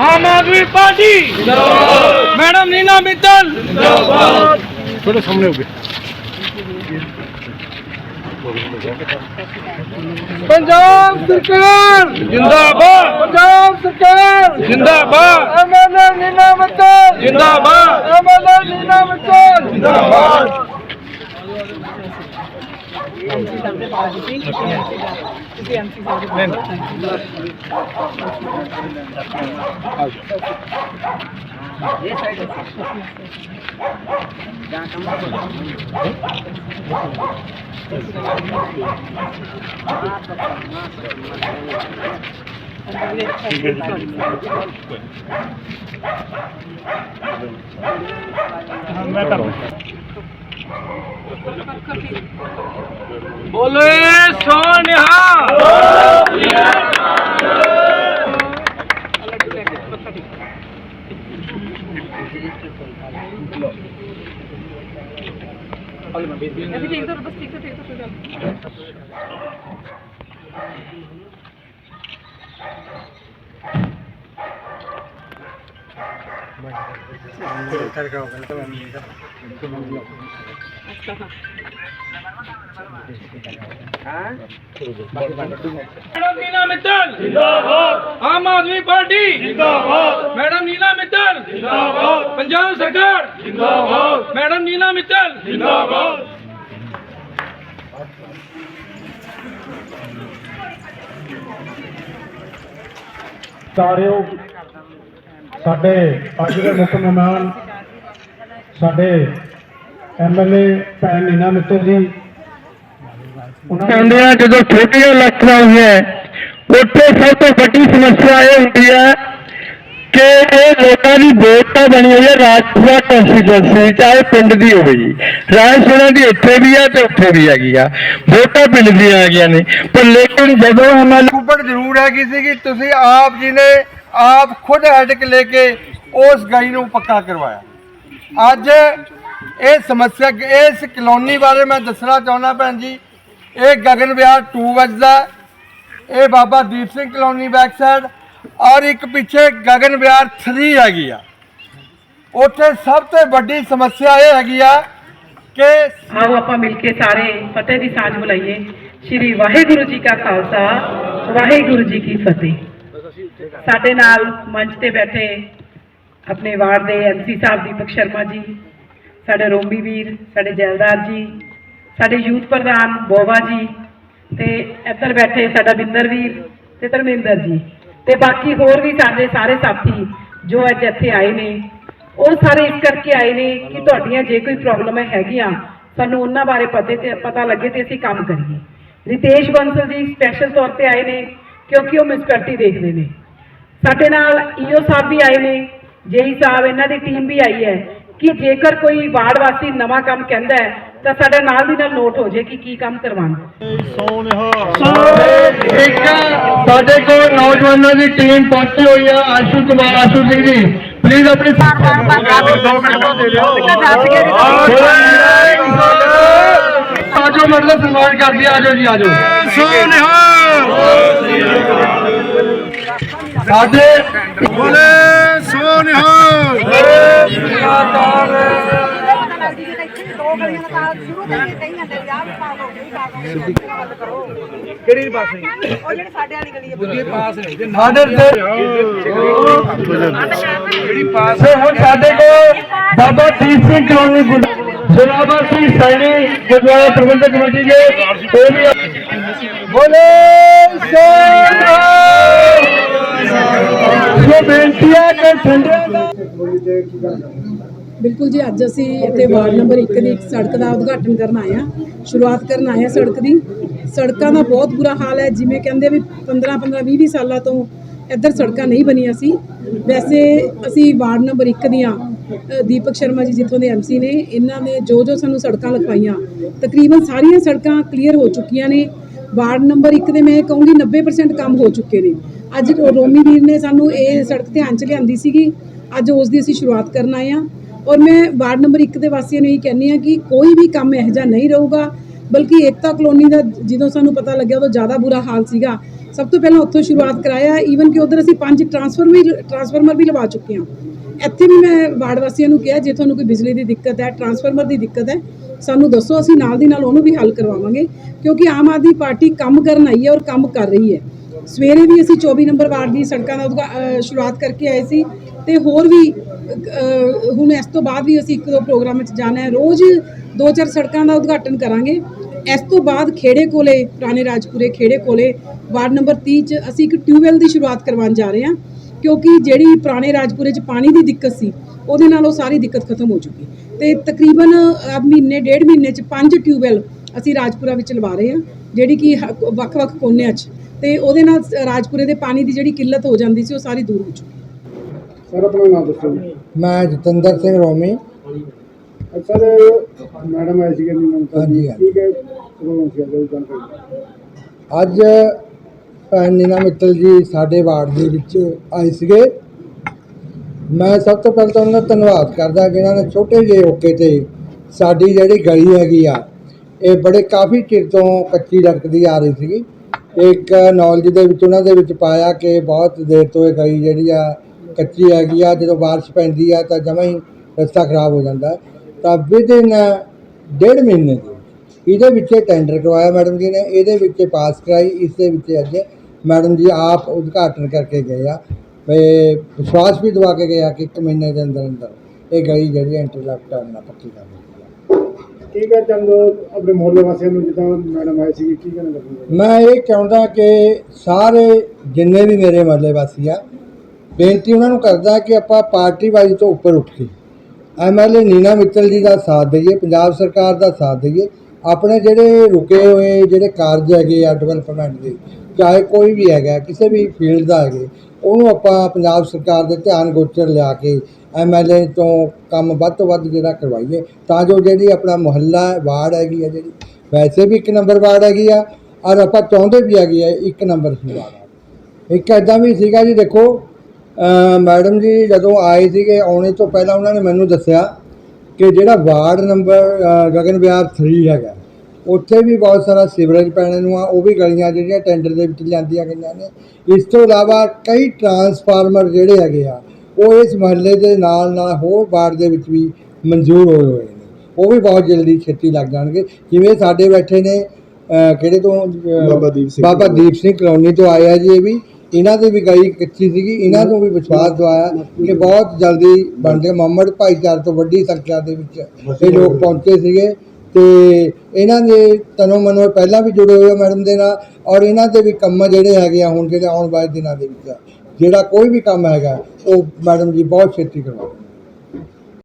ਆਮ Aadmi party. ਜਿੰਦਾਬਾਦ madam Nina Mittal. ਥੋੜੇ ਸਾਹਮਣੇ ਹੋ ਗਏ। ਪੰਜਾਬ ਸਰਕਾਰ। ਜਿੰਦਾਬਾਦ। ਪੰਜਾਬ ਸਰਕਾਰ। ਜਿੰਦਾਬਾਦ। ਐਮਐਲਏ ਨੀਨਾ ਮਿੱਤਲ। ਜਿੰਦਾਬਾਦ। ਐਮਐਲਏ ਨੀਨਾ ਮਿੱਤਲ। ਜਿੰਦਾਬਾਦ। ਮੈਂ ਕਰ ਬੋਲੇ ਸੋਨਿਹਾ ਮੈਡਮ ਨੀਨਾ ਮਿੱਤਲ ਜਿੰਦਾਬਾਦ ਆਮ ਆਦਮੀ ਪਾਰਟੀ ਜਿੰਦਾਬਾਦ ਮੈਡਮ ਨੀਨਾ ਮਿੱਤਲ ਜਿੰਦਾਬਾਦ ਪੰਜਾਬ ਸਰਕਾਰ ਜਿੰਦਾਬਾਦ ਮੈਡਮ ਨੀਨਾ ਮਿੱਤਲ ਜਿੰਦਾਬਾਦ ਸਾਰਿਓ ਸਾਡੇ ਅੱਜ ਦੇ ਮੁੱਖ ਮਹਿਮਾਨ ਸਾਡੇ ਐਮਐਲਏ ਭੈਣ ਨੀਨਾ ਮਿੱਤਲ ਜੀ। ਉਹਨਾਂ ਕਹਿੰਦੇ ਆ ਜਦੋਂ ਛੋਟੀਆਂ ਇਲੈਕਸ਼ਨਾਂ ਹੋਈਆਂ ਉੱਥੇ ਸਭ ਤੋਂ ਵੱਡੀ ਸਮੱਸਿਆ ਇਹ ਹੁੰਦੀ ਹੈ ਕਿ ਇਹ ਲੋਕਾਂ ਦੀ ਵੋਟ ਤਾਂ ਬਣੀ ਹੋਈ ਹੈ ਰਾਜ ਸਭਾ ਕੰਸਟੀਟਿਊਂਸੀ ਚਾਹੇ ਪਿੰਡ ਦੀ ਹੋਵੇ ਜੀ। ਰਾਜ ਸਭਾ ਦੀ ਇੱਥੇ ਵੀ ਆ ਤੇ ਉੱਥੇ ਵੀ ਹੈਗੀ ਆ। ਵੋਟਾਂ ਪਿੰਡ ਦੀਆਂ ਆ ਗਈਆਂ ਨੇ। ਪਰ ਲੇਕਿਨ ਜਦੋਂ ਐਮਐਲਏ ਉੱਪਰ ਜ਼ਰੂਰ ਹੈਗੀ ਸੀ ਕਿ ਤੁਸੀਂ ਆਪ ਜੀ ਨੇ ਆਪ ਖੁਦ ਹੈਡਕ ਲੈ ਕੇ ਉਸ ਗਲੀ ਨੂੰ ਪੱਕਾ ਕਰਵਾਇਆ। ਅੱਜ ਇਹ ਸਮੱਸਿਆ, ਇਸ ਕਲੋਨੀ ਬਾਰੇ ਮੈਂ ਦੱਸਣਾ ਚਾਹੁੰਦਾ ਭੈਣ ਜੀ, ਇਹ ਗਗਨ ਵਿਹਾਰ 2 ਵੱਜਦਾ ਇਹ Baba Deep Singh colony back side ਔਰ ਇੱਕ ਪਿੱਛੇ ਗਗਨ ਵਿਹਾਰ 3 ਹੈਗੀ ਆ। ਉੱਥੇ ਸਭ ਤੋਂ ਵੱਡੀ ਸਮੱਸਿਆ ਇਹ ਹੈਗੀ ਆ ਕਿ ਆਓ ਆਪਾਂ ਮਿਲ ਕੇ ਸਾਰੇ ਫਤਿਹ ਦੀ ਸਾਂਝ ਬੁਲਾਈਏ। ਸ਼੍ਰੀ ਵਾਹਿਗੁਰੂ ਜੀ ਕਾ ਖਾਲਸਾ, ਵਾਹਿਗੁਰੂ ਜੀ ਕੀ ਫਤਿਹ। ਸਾਡੇ ਨਾਲ ਮੰਚ ਤੇ ਬੈਠੇ ਆਪਣੇ ਵਾਰਡ ਦੇ ਐਮਸੀ ਸਾਹਿਬ ਦੀਪਕ ਸ਼ਰਮਾ ਜੀ, ਸਾਡੇ ਰੋਮੀ ਵੀਰ, ਸਾਡੇ ਜੈਲਦਾਰ ਜੀ, ਸਾਡੇ ਯੂਥ ਪ੍ਰਧਾਨ ਬੋਵਾ ਜੀ ਤੇ ਇੱਧਰ ਬੈਠੇ ਸਾਡਾ ਬਿੰਦਰ ਵੀਰ ਤੇ ਧਰਮਿੰਦਰ ਜੀ ਤੇ ਬਾਕੀ ਹੋਰ ਵੀ ਸਾਡੇ ਸਾਰੇ ਸਾਥੀ ਜੋ ਅੱਜ ਇੱਥੇ ਆਏ ਨੇ, ਉਹ ਸਾਰੇ ਇਸ ਕਰਕੇ ਆਏ ਨੇ ਕਿ ਤੁਹਾਡੀਆਂ ਜੇ ਕੋਈ ਪ੍ਰੋਬਲਮ ਹੈਗੀਆਂ, ਸਾਨੂੰ ਉਹਨਾਂ ਬਾਰੇ ਪਤੇ ਤੇ ਪਤਾ ਲੱਗੇ ਤੇ ਅਸੀਂ ਕੰਮ ਕਰੀਏ। ਰਿਤੇਸ਼ ਬੰਸਲ ਜੀ ਸਪੈਸ਼ਲ ਤੌਰ ਤੇ ਆਏ ਨੇ ਕਿਉਂਕਿ ਉਹ ਮਿਊਨਿਸਪੈਲਿਟੀ ਦੇਖਦੇ ਨੇ। ਸਾਡੇ ਨਾਲ ਈਓ ਸਾਹਿਬ ਵੀ ਆਏ ਨੇ ਜੇਈ ਸਾਹਿਬ ਇਹਨਾਂ ਦੀ ਟੀਮ ਵੀ ਆਈ ਹੈ ਕਿ ਜੇਕਰ ਕੋਈ ਵਾਰਡ ਵਾਸੀ ਨਵਾਂ ਕੰਮ ਕਹਿੰਦਾ ਹੈ ਤਾਂ ਸਾਡੇ ਨਾਲ ਦੀ ਨਾਲ ਨੋਟ ਹੋ ਜੇ ਕਿ ਕੀ ਕੰਮ ਕਰਵਾਉਣਾ ਇੱਕ ਸਾਡੇ ਕੋਲ ਨੌਜਵਾਨਾਂ ਦੀ ਟੀਮ ਪਹੁੰਚੀ ਹੋਈ ਆ ਆਸ਼ੂ ਕੁਮਾਰ ਆਸ਼ੂ ਸਿੰਘ ਜੀ ਪਲੀਜ਼ ਆਪਣੀ ਆਜੋ ਮਤਲਬ ਸਨਮਾਨ ਕਰਦੇ ਆ, ਆਜੋ ਜੀ ਆਜੋ ਸਾਡੇ ਕਿਹੜੀ ਪਾਸ ਨਹੀਂ ਉਹ ਜਿਹੜੇ ਸਾਡੇ ਵਾਲੀ ਗਲੀ ਹੈ। ਬੁੱਧੀ ਪਾਸ ਨਹੀਂ ਸਾਡੇ ਤੇ ਸੋ ਹੁਣ ਸਾਡੇ ਕੋਲ ਬਾਬਾ ਦੀਪ ਸਿੰਘ ਕਲੋਨੀ ਜਨਾਬਾ ਸਿੰਘ ਸੈਣੀ ਗੁਰਦੁਆਰਾ ਪ੍ਰਬੰਧਕ ਕਮੇਟੀ ਦੇ ਉਹ ਵੀ ਬੋਲੇ ਸੋ ਬੇਨਤੀ ਹੈ ਕਿ ਠੰਡੇ ਦਾ ਬਿਲਕੁਲ ਜੀ, ਅੱਜ ਅਸੀਂ ਇੱਥੇ ਵਾਰਡ ਨੰਬਰ 1 ਦੀ ਇੱਕ ਸੜਕ ਦਾ ਉਦਘਾਟਨ ਕਰਨ ਆਏ ਹਾਂ। ਸ਼ੁਰੂਆਤ ਕਰਨ ਆਏ ਹਾਂ ਸੜਕ ਦੀ। ਸੜਕਾਂ ਦਾ ਬਹੁਤ ਬੁਰਾ ਹਾਲ ਹੈ, ਜਿਵੇਂ ਕਹਿੰਦੇ ਵੀ 15 15 20 20 ਸਾਲਾਂ ਤੋਂ ਇੱਧਰ ਸੜਕਾਂ ਨਹੀਂ ਬਣੀਆਂ ਸੀ। ਵੈਸੇ ਅਸੀਂ ਵਾਰਡ ਨੰਬਰ 1 ਦੀਆਂ ਦੀਪਕ ਸ਼ਰਮਾ ਜੀ ਜਿੱਥੋਂ ਦੇ ਐਮਸੀ ਨੇ, ਇਹਨਾਂ ਨੇ ਜੋ ਜੋ ਸਾਨੂੰ ਸੜਕਾਂ ਲਿਖਵਾਈਆਂ, ਤਕਰੀਬਨ ਸਾਰੀਆਂ ਸੜਕਾਂ ਕਲੀਅਰ ਹੋ ਚੁੱਕੀਆਂ ਨੇ। ਵਾਰਡ ਨੰਬਰ 1 ਦੇ ਮੈਂ ਕਹੂੰਗੀ 90% ਕੰਮ ਹੋ ਚੁੱਕੇ ਨੇ। ਅੱਜ ਰੋਮੀ ਵੀਰ ਨੇ ਸਾਨੂੰ ਇਹ ਸੜਕ ਧਿਆਨ ਚ ਲਿਆਂਦੀ ਸੀਗੀ। ਅੱਜ ਉਸ ਦੀ ਅਸੀਂ ਸ਼ੁਰੂਆਤ ਕਰਨ ਆਏ ਹਾਂ। ਔਰ ਮੈਂ ਵਾਰਡ ਨੰਬਰ 1 ਦੇ ਵਾਸੀਆਂ ਨੂੰ ਇਹ ਕਹਿੰਦੀ ਹਾਂ ਕਿ ਕੋਈ ਵੀ ਕੰਮ ਇਹੋ ਜਿਹਾ ਨਹੀਂ ਰਹੂਗਾ, ਬਲਕਿ ਏਕਤਾ ਕਲੋਨੀ ਦਾ ਜਦੋਂ ਸਾਨੂੰ ਪਤਾ ਲੱਗਿਆ ਉਦੋਂ ਜ਼ਿਆਦਾ ਬੁਰਾ ਹਾਲ ਸੀਗਾ। ਸਭ ਤੋਂ ਪਹਿਲਾਂ ਉੱਥੋਂ ਸ਼ੁਰੂਆਤ ਕਰਾਇਆ ਈਵਨ ਕਿ ਉਧਰ ਅਸੀਂ ਪੰਜ ਟਰਾਂਸਫਾਰਮਰ ਵੀ ਟਰਾਂਸਫਾਰਮਰ ਵੀ ਲਵਾ ਚੁੱਕੇ ਹਾਂ। ਇੱਥੇ ਵੀ ਮੈਂ ਵਾਰਡ ਵਾਸੀਆਂ ਨੂੰ ਕਿਹਾ, ਜੇ ਤੁਹਾਨੂੰ ਕੋਈ ਬਿਜਲੀ ਦੀ ਦਿੱਕਤ ਹੈ ਟਰਾਂਸਫਾਰਮਰ ਦੀ ਦਿੱਕਤ ਹੈ, ਸਾਨੂੰ ਦੱਸੋ, ਅਸੀਂ ਨਾਲ ਦੀ ਨਾਲ ਉਹਨੂੰ ਵੀ ਹੱਲ ਕਰਵਾਵਾਂਗੇ, ਕਿਉਂਕਿ ਆਮ ਆਦਮੀ ਪਾਰਟੀ ਕੰਮ ਕਰਨ ਆਈ ਹੈ ਔਰ ਕੰਮ ਕਰ ਰਹੀ ਹੈ। ਸਵੇਰੇ ਵੀ ਅਸੀਂ 24 ਨੰਬਰ ਵਾਰਡ ਦੀ ਸੜਕਾਂ ਦਾ ਉਦਘਾ- ਸ਼ੁਰੂਆਤ ਕਰਕੇ ਆਏ ਸੀ ਤੇ ਹੋਰ ਵੀ ਹੁਣ ਇਸ ਤੋਂ ਬਾਅਦ ਵੀ ਅਸੀਂ ਇੱਕ ਦੋ ਪ੍ਰੋਗਰਾਮ ਵਿੱਚ ਜਾਣਾ ਹੈ। ਰੋਜ਼ ਦੋ ਚਾਰ ਸੜਕਾਂ ਦਾ ਉਦਘਾਟਨ ਕਰਾਂਗੇ। ਇਸ ਤੋਂ ਬਾਅਦ ਖੇੜੇ ਕੋਲੇ ਪੁਰਾਣੇ ਰਾਜਪੁਰੇ ਖੇੜੇ ਕੋਲੇ ਵਾਰਡ ਨੰਬਰ 30 ਚ ਅਸੀਂ ਇੱਕ ਟਿਊਬਵੈਲ ਦੀ ਸ਼ੁਰੂਆਤ ਕਰਵਾਉਣ ਜਾ ਰਹੇ ਹਾਂ ਕਿਉਂਕਿ ਜਿਹੜੀ ਪੁਰਾਣੇ ਰਾਜਪੁਰੇ ਚ ਪਾਣੀ ਦੀ ਦਿੱਕਤ ਸੀ ਉਹਦੇ ਨਾਲ ਉਹ ਸਾਰੀ ਦਿੱਕਤ ਖਤਮ ਹੋ ਚੁੱਕੀ ਤੇ ਤਕਰੀਬਨ ਮਹੀਨੇ ਡੇਢ ਮਹੀਨੇ ਚ ਪੰਜ ਟਿਊਬਵੈਲ ਅਸੀਂ ਰਾਜਪੁਰਾ ਵਿੱਚ ਲਵਾ ਰਹੇ ਹਾਂ ਜਿਹੜੀ ਕਿ ਵੱਖ-ਵੱਖ ਕੋਨਿਆਂ 'ਚ। ਤੇ ਉਹਦੇ ਨਾਲ ਰਾਜਪੁਰੇ ਦੇ ਪਾਣੀ ਦੀ ਜਿਹੜੀ ਕਿੱਲਤ ਹੋ ਜਾਂਦੀ ਸੀ ਉਹ ਸਾਰੀ ਦੂਰ ਹੋ ਚੁੱਕੀ ਸਰ ਆਪਣਾ ਨਾਮ ਦੱਸੋ ਮੈਂ ਜਤਿੰਦਰ ਸਿੰਘ ਰੋਮੀ। ਸਰ ਮੈਡਮ ਆਈ ਹਾਂਜੀ, ਹਾਂਜੀ। ਠੀਕ ਹੈ ਪ੍ਰੋਗਰਾਮ ਸੀ ਅੱਜ ਭੈਣ ਨੀਨਾ ਮਿੱਤਲ ਜੀ ਸਾਡੇ ਵਾਰਡ ਦੇ ਵਿੱਚ ਆਏ ਸੀਗੇ ਮੈਂ ਸਭ ਤੋਂ ਪਹਿਲਾਂ ਤਾਂ ਉਹਨਾਂ ਦਾ ਧੰਨਵਾਦ ਕਰਦਾ ਜਿਨ੍ਹਾਂ ਨੇ ਛੋਟੇ ਜਿਹੇ ਓਕੇ ਤੇ ਸਾਡੀ ਜਿਹੜੀ ਗਲੀ ਹੈਗੀ ਆ ਇਹ ਬੜੇ ਕਾਫੀ ਚਿਰ ਤੋਂ ਕੱਚੀ ਲਟਕਦੀ ਆ ਰਹੀ ਸੀਗੀ ਇੱਕ ਨੌਲੇਜ ਦੇ ਵਿੱਚ ਉਹਨਾਂ ਦੇ ਵਿੱਚ ਪਾਇਆ ਕਿ ਬਹੁਤ ਦੇਰ ਤੋਂ ਇਹ ਗਲੀ ਜਿਹੜੀ ਆ ਕੱਚੀ ਹੈਗੀ ਆ ਜਦੋਂ ਬਾਰਿਸ਼ ਪੈਂਦੀ ਆ ਤਾਂ ਜਮਾਂ ਹੀ ਰਸਤਾ ਖਰਾਬ ਹੋ ਜਾਂਦਾ ਹੈ। ਤਾਂ ਵਿਦਿਨ ਡੇਢ ਮਹੀਨੇ ਦੇ ਇਹਦੇ ਵਿੱਚ ਟੈਂਡਰ ਕਰਵਾਇਆ ਮੈਡਮ ਜੀ ਨੇ ਇਹਦੇ ਵਿੱਚ ਪਾਸ ਕਰਾਈ ਇਸ ਦੇ ਵਿੱਚ ਅੱਜ ਮੈਡਮ ਜੀ ਆਪ ਉਦਘਾਟਨ ਕਰਕੇ ਗਏ ਆ। ਤੇ ਵਿਸ਼ਵਾਸ ਵੀ ਦਵਾ ਕੇ ਗਏ ਆ ਕਿ ਇੱਕ ਮਹੀਨੇ ਦੇ ਅੰਦਰ ਅੰਦਰ ਇਹ ਗਲੀ ਜਿਹੜੀ ਇੰਟਰਲੈਕਟ ਕਰਨਾ ਪੱਕੀ ਕਰ ਦਿੱਤੀ ਆ ਠੀਕ ਹੈ ਚੰਦ ਆਪਣੇ ਮੁਹੱਲੇ ਵਾਸੀਆਂ ਨੂੰ ਜਿੱਦਾਂ ਮੈਡਮ ਆਈ ਸੀਗੀ ਕੀ ਕਹਿਣਾ ਮੈਂ ਇਹ ਚਾਹੁੰਦਾ ਕਿ ਸਾਰੇ ਜਿੰਨੇ ਵੀ ਮੇਰੇ ਮਹੱਲੇ ਵਾਸੀ ਆ ਬੇਨਤੀ ਉਹਨਾਂ ਨੂੰ ਕਰਦਾ ਕਿ ਆਪਾਂ ਪਾਰਟੀ ਵਾਈਜ਼ ਤੋਂ ਉੱਪਰ ਉੱਠ ਕੇ ਐਮਐਲਏ ਨੀਨਾ ਮਿੱਤਲ ਜੀ ਦਾ ਸਾਥ ਦਈਏ, ਪੰਜਾਬ ਸਰਕਾਰ ਦਾ ਸਾਥ ਦਈਏ, ਆਪਣੇ ਜਿਹੜੇ ਰੁਕੇ ਹੋਏ ਜਿਹੜੇ ਕਾਰਜ ਹੈਗੇ ਆ ਡਿਵੈਲਪਮੈਂਟ ਦੇ, ਚਾਹੇ ਕੋਈ ਵੀ ਹੈਗਾ, ਕਿਸੇ ਵੀ ਫੀਲਡ ਦਾ ਹੈਗੇ, ਉਹਨੂੰ ਆਪਾਂ ਪੰਜਾਬ ਸਰਕਾਰ ਦੇ ਧਿਆਨ ਗੋਚਰ ਲਿਆ ਕੇ ਐਮਐਲਏ ਤੋਂ ਕੰਮ ਵੱਧ ਤੋਂ ਵੱਧ ਜਿਹੜਾ ਕਰਵਾਈਏ, ਤਾਂ ਜੋ ਜਿਹੜੀ ਆਪਣਾ ਮੁਹੱਲਾ ਵਾਰਡ ਹੈਗੀ ਆ ਜਿਹੜੀ, ਵੈਸੇ ਵੀ ਇੱਕ ਨੰਬਰ ਵਾਰਡ ਹੈਗੀ ਆ, ਔਰ ਆਪਾਂ ਚਾਹੁੰਦੇ ਵੀ ਹੈਗੇ ਆ ਇੱਕ ਨੰਬਰ ਵਾਰਡ। ਇੱਕ ਐਦਾਂ ਵੀ ਸੀਗਾ ਜੀ, ਦੇਖੋ ਮੈਡਮ ਜੀ ਜਦੋਂ ਆਏ ਸੀਗੇ ਆਉਣੇ ਤੋਂ ਪਹਿਲਾਂ ਉਹਨਾਂ ਨੇ ਮੈਨੂੰ ਦੱਸਿਆ ਕਿ ਜਿਹੜਾ ਵਾਰਡ ਨੰਬਰ ਗਗਨ ਵਿਹਾਰ 3 ਹੈਗਾ ਉੱਥੇ ਵੀ ਬਹੁਤ ਸਾਰਾ ਸੀਵਰੇਜ ਪੈਣੇ ਨੂੰ ਆ ਉਹ ਵੀ ਗਲੀਆਂ ਜਿਹੜੀਆਂ ਟੈਂਡਰ ਦੇ ਵਿੱਚ ਲਿਆਂਦੀਆਂ ਗਈਆਂ ਨੇ। ਇਸ ਤੋਂ ਇਲਾਵਾ ਕਈ ਟਰਾਂਸਫਾਰਮਰ ਜਿਹੜੇ ਹੈਗੇ ਆ ਉਹ ਇਸ ਮਹੱਲੇ ਦੇ ਨਾਲ ਨਾਲ ਹੋਰ ਵਾਰਡ ਦੇ ਵਿੱਚ ਵੀ ਮਨਜ਼ੂਰ ਹੋਏ ਹੋਏ ਨੇ। ਉਹ ਵੀ ਬਹੁਤ ਜਲਦੀ ਛੇਤੀ ਲੱਗ ਜਾਣਗੇ। ਜਿਵੇਂ ਸਾਡੇ ਬੈਠੇ ਨੇ ਕਿਹੜੇ ਤੋਂ ਬਾਬਾ ਦੀਪ ਸਿੰਘ ਬਾਬਾ ਦੀਪ ਸਿੰਘ ਕਲੋਨੀ ਤੋਂ ਆਏ ਆ ਜੀ ਇਹ ਵੀ। ਇਹਨਾਂ ਦੀ ਵੀ ਗਈ ਕੱਚੀ ਸੀਗੀ? ਇਹਨਾਂ ਨੂੰ ਵੀ ਵਿਸ਼ਵਾਸ ਦਵਾਇਆ ਕਿ ਬਹੁਤ ਜਲਦੀ ਬਣਦੇ ਮੁਹੰਮਦ ਭਾਈਚਾਰੇ ਤੋਂ ਵੱਡੀ ਸੰਖਿਆ ਦੇ ਵਿੱਚ ਇਹ ਲੋਕ ਪਹੁੰਚੇ ਸੀਗੇ। ਤੇ ਇਹਨਾਂ ਦੇ ਤਨੋਂ ਮਨੋਂ ਪਹਿਲਾਂ ਵੀ ਜੁੜੇ ਹੋਏ ਆ ਮੈਡਮ ਦੇ ਨਾਲ ਔਰ ਇਹਨਾਂ ਦੇ ਵੀ ਕੰਮ ਜਿਹੜੇ ਹੈਗੇ ਆ ਹੁਣ ਜਿਹੜੇ ਆਉਣ ਵਾਲੇ ਦਿਨਾਂ ਦੇ ਵਿੱਚ ਜਿਹੜਾ ਕੋਈ ਵੀ ਕੰਮ ਹੈਗਾ ਉਹ ਮੈਡਮ ਜੀ ਬਹੁਤ ਛੇਤੀ ਕਰਵਾਉਣਗੇ।